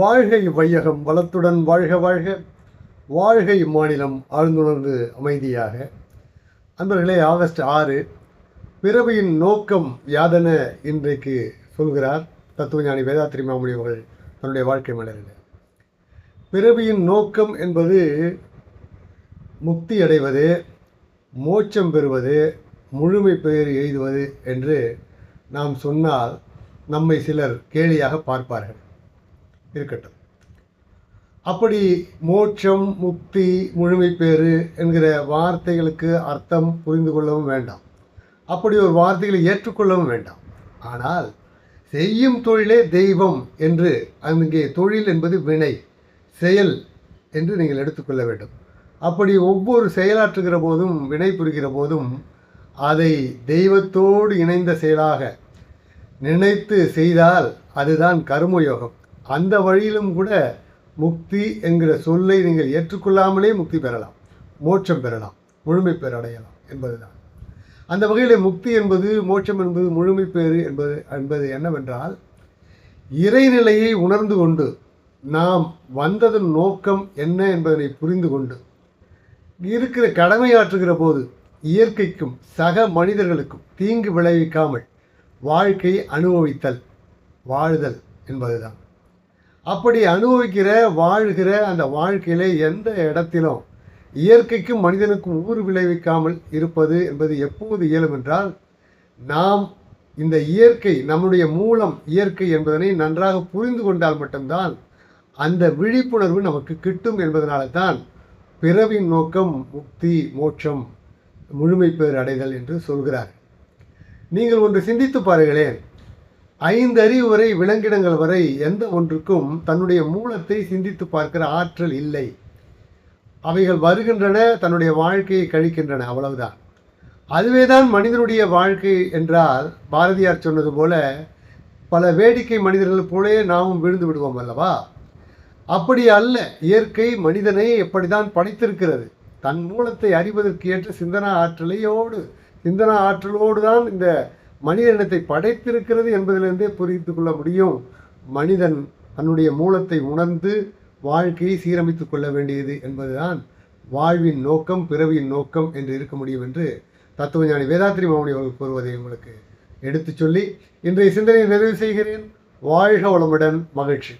வாழ்கை வையகம் வளத்துடன் வாழ்க வாழ்க. வாழ்கை இம்மாநிலம் ஆழ்ந்துணர்ந்து அமைதியாக. அன்பர்களே ஆகஸ்ட் ஆறு பிறவியின் நோக்கம் யாதென இன்றைக்கு சொல்கிறார் தத்துவஞானி வேதாத்திரி மாமுடி அவர்கள் தன்னுடைய வாழ்க்கை மலரில் பிறவியின் நோக்கம் என்பது முக்தி அடைவது மோட்சம் பெறுவது முழுமை பெயர் எழுதுவது என்று நாம் சொன்னால் நம்மை சிலர் கேலியாக பார்ப்பார்கள். இருக்கட்டும். அப்படி மோட்சம் முக்தி முழுமை பேறு என்கிற வார்த்தைகளுக்கு அர்த்தம் புரிந்து கொள்ளவும் வேண்டாம். அப்படி ஒரு வார்த்தைகளை ஏற்றுக்கொள்ளவும் வேண்டாம். ஆனால் செய்யும் தொழிலே தெய்வம் என்று அங்கே தொழில் என்பது வினை செயல் என்று நீங்கள் எடுத்துக்கொள்ள வேண்டும். அப்படி ஒவ்வொரு செயலாற்றுகிற போதும் வினை புரிகிற போதும் அதை தெய்வத்தோடு இணைந்த செயலாக நினைத்து செய்தால் அதுதான் கர்மயோகம். அந்த வழியிலும் கூட முக்தி என்கிற சொல்லை நீங்கள் ஏற்றுக்கொள்ளாமலே முக்தி பெறலாம் மோட்சம் பெறலாம் முழுமை பெற அடையலாம் என்பதுதான். அந்த வகையில் முக்தி என்பது மோட்சம் என்பது முழுமை பெறு என்பது என்பது என்னவென்றால் இறைநிலையை உணர்ந்து கொண்டு நாம் வந்ததன் நோக்கம் என்ன என்பதனை புரிந்து கொண்டு இருக்கிற கடமையாற்றுகிற போது இயற்கைக்கும் சக மனிதர்களுக்கும் தீங்கு விளைவிக்காமல் வாழ்க்கையை அனுபவித்தல் வாழ்தல் என்பதுதான். அப்படி அனுபவிக்கிற வாழ்கிற அந்த வாழ்க்கையில எந்த இடத்திலும் இயற்கைக்கும் மனிதனுக்கும் ஊறு விளைவிக்காமல் இருப்பது என்பது எப்போது இயலும் என்றால் நாம் இந்த இயற்கை நம்முடைய மூலம் இயற்கை என்பதனை நன்றாக புரிந்து கொண்டால் மட்டும்தான் அந்த விழிப்புணர்வு நமக்கு கிட்டும் என்பதனால தான் பிறவின் நோக்கம் முக்தி மோட்சம் முழுமை பேர் அடைதல் என்று சொல்கிறார் நீங்கள் ஒன்று சிந்தித்து பாருங்களேன். ஐந்து அறிவு வரை விலங்கிடங்கள் வரை எந்த ஒன்றுக்கும் தன்னுடைய மூலத்தை சிந்தித்து பார்க்கிற ஆற்றல் இல்லை. அவைகள் வருகின்றன தன்னுடைய வாழ்க்கையை கழிக்கின்றன அவ்வளவுதான். அதுவே தான் மனிதனுடைய வாழ்க்கை என்றால் பாரதியார் சொன்னது போல பல வேடிக்கை மனிதர்கள் போலே நாமும் விழுந்து விடுவோம் அல்லவா? அப்படி அல்ல இயற்கை மனிதனை எப்படிதான் படைத்திருக்கிறது? தன் மூலத்தை அறிவதற்கு ஏற்ற சிந்தனா ஆற்றலையோடு சிந்தனா ஆற்றலோடு தான் இந்த மனித இனத்தை படைத்திருக்கிறது என்பதிலிருந்தே புரிந்து கொள்ள முடியும். மனிதன் தன்னுடைய மூலத்தை உணர்ந்து வாழ்க்கையை சீரமைத்துக் கொள்ள வேண்டியது என்பதுதான் வாழ்வின் நோக்கம் பிறவியின் நோக்கம் என்று இருக்க முடியும் என்று தத்துவஞானி வேதாத்திரி மாமணி அவர்கள் கூறுவதை உங்களுக்கு எடுத்துச் சொல்லி இன்றைய சிந்தனையை நிறைவு செய்கிறேன். வாழ்க வளமுடன் மகிழ்ச்சி.